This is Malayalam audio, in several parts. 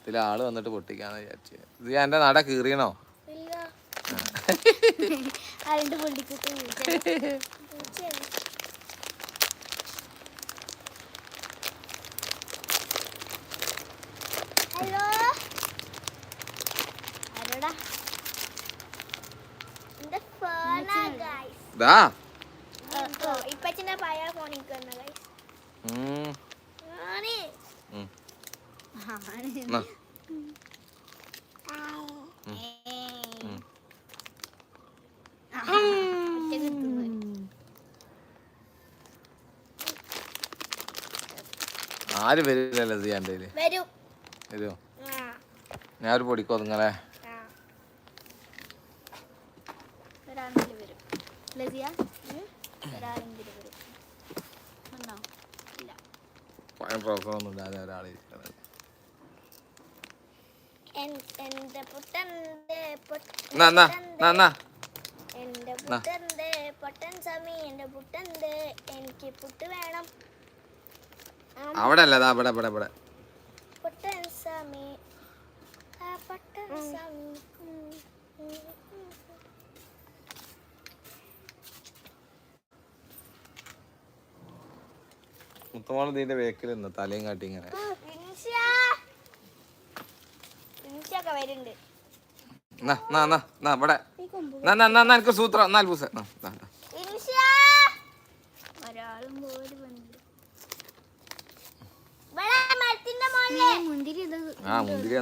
ഇതിൽ ആൾ വന്നിട്ട് പൊട്ടിക്കാന്ന് വിചാരിച്ചു. ഇത് എന്റെ നട കീറിയണോ? ഇല്ല. അതിന്റെ ഹലോ ആരോടാ എന്റെ ഫോണാ ഇപ്പച്ചിന്റെ പഴയ ഫോണിൽ തിന്നു. ആര് വരില്ലല്ലോ ഇത് വരൂ. വരും. വരുമോ ആ, ഞാൻ ഒരു പൊടിക്കോ നിങ്ങളെ ആ. ഒരാളെങ്കിലും വരും ലസിയ ഒരാളെങ്കിലും വരും വന്നോ ഇല്ല എന്റെ പുട്ടന്റെ എന്റെ പുട്ടന്റെ പൊട്ടൻ സമി എന്റെ പുട്ടന്റെ എനിക്ക് പുട്ട് വേണം അവിടെ അല്ല പൊട്ടൻ സമി ആ പൊട്ടൻ സമി മുത്തമാൾ ഇതിന്റെ വേക്കിൽ നിന്ന് തലയും കാട്ടി ഇങ്ങനെ. ഇവിടെ. സൂത്രം നാല് പൂസ മോളിൽ മുന്തിരി ആ ആ മുന്തിരി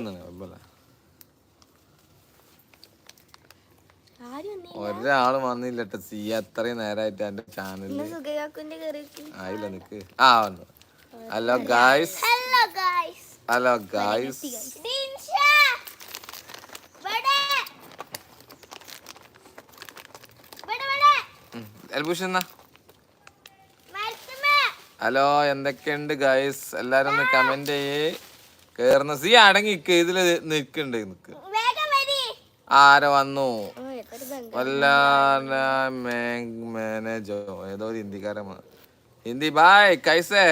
ഒരാൾ വന്നില്ലട്ടെ. സി അത്രയും നേരമായിട്ട് എന്റെ കയറി ആയില്ല നിക്ക്. ആ വന്നു. Hello guys. Hello guys. എൽബുഷ് എന്നാ? ഹലോ എന്തൊക്കെയുണ്ട് ഗായ്സ്? എല്ലാരും ഒന്ന് കമന്റ് ചെയ്യേ. കേറുന്ന സി അടങ്ങിക്ക്. ഇതിൽ നിൽക്കുന്നുണ്ട് നിക്ക്. ആര വന്നു ഓ എത്ര ബംഗ വല്ലാന മാനേജോ ഏതോ ഒരു ഹിന്ദിക്കാരൻ. ഹിന്ദി ബായ് കൈസേ.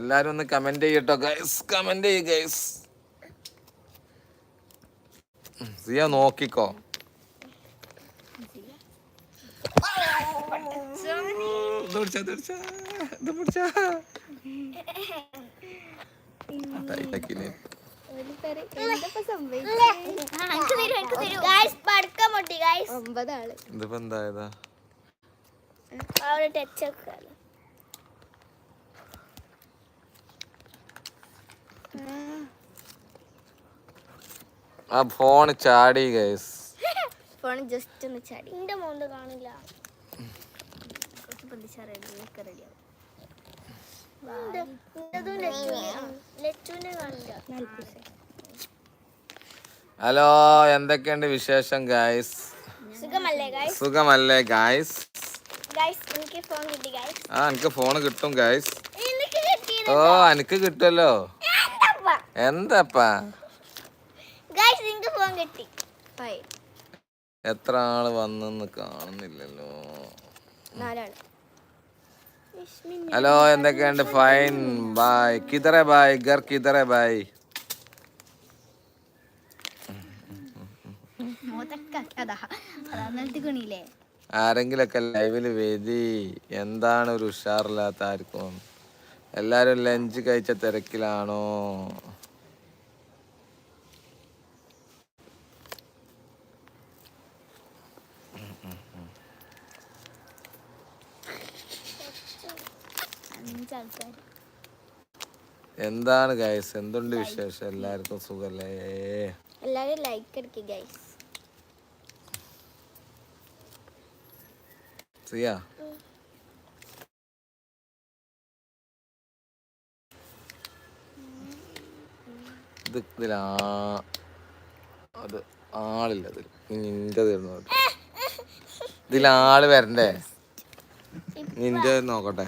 എല്ലാരും ഒന്ന് കമന്റ് ചെയ്യട്ടോ ഗൈസ് കമന്റ് ചെയ്യ ഗൈസ് സിയ നോക്കിക്കോ. ഇതിപ്പോ എന്തായതാ ആ ഒരു ടച്ച് ഒക്കെ ആ ഫോൺ ചാടി ഗൈസ് ഫോൺ ജസ്റ്റ് ഒന്ന് ചാടി. എന്റെ മോന്ത് കാണില്ല. കുറച്ച് പന്തിച്ചാറിയൊക്കെ റെഡിയാവും ഹലോ എന്തൊക്കെയുണ്ട് വിശേഷം ഗൈസ് സുഖമല്ലേ ഗായ്സ് സുഖമല്ലേ ഗൈസ് ഗായ്സ് ആ എനിക്ക് ഫോൺ കിട്ടും ഗായ്സ് ഓ എനിക്ക് കിട്ടുമല്ലോ എന്താപ്പാ? എത്ര ആൾ വന്നെന്ന് കാണുന്നില്ലല്ലോ. നാലാൾ. ഹലോ എന്തൊക്കെയുണ്ട്? ഫൈൻ ബായ് കിതറെ ബായ് ഗർ കിതറെ ബായ് ആരെങ്കിലൊക്കെ ലൈവിൽ വേദി എന്താണ് ഒരു ഉഷാറില്ലാത്ത ആർക്കും? എല്ലാരും ലഞ്ച് കഴിച്ച തിരക്കിലാണോ? എന്താണ് ഗൈസ് എന്തുണ്ട് വിശേഷം? എല്ലാവർക്കും സുഖല്ലേ? എല്ലാവരും ലൈക്ക് അടിക്കുക ഗൈസ് സിയ? ഇത് ഇതിലാ അത് ആളില്ല ഇതിൽ. നിന്റെ തീർന്നു ഇതിലാൾ വരണ്ടേ? നിന്റെ നോക്കട്ടെ.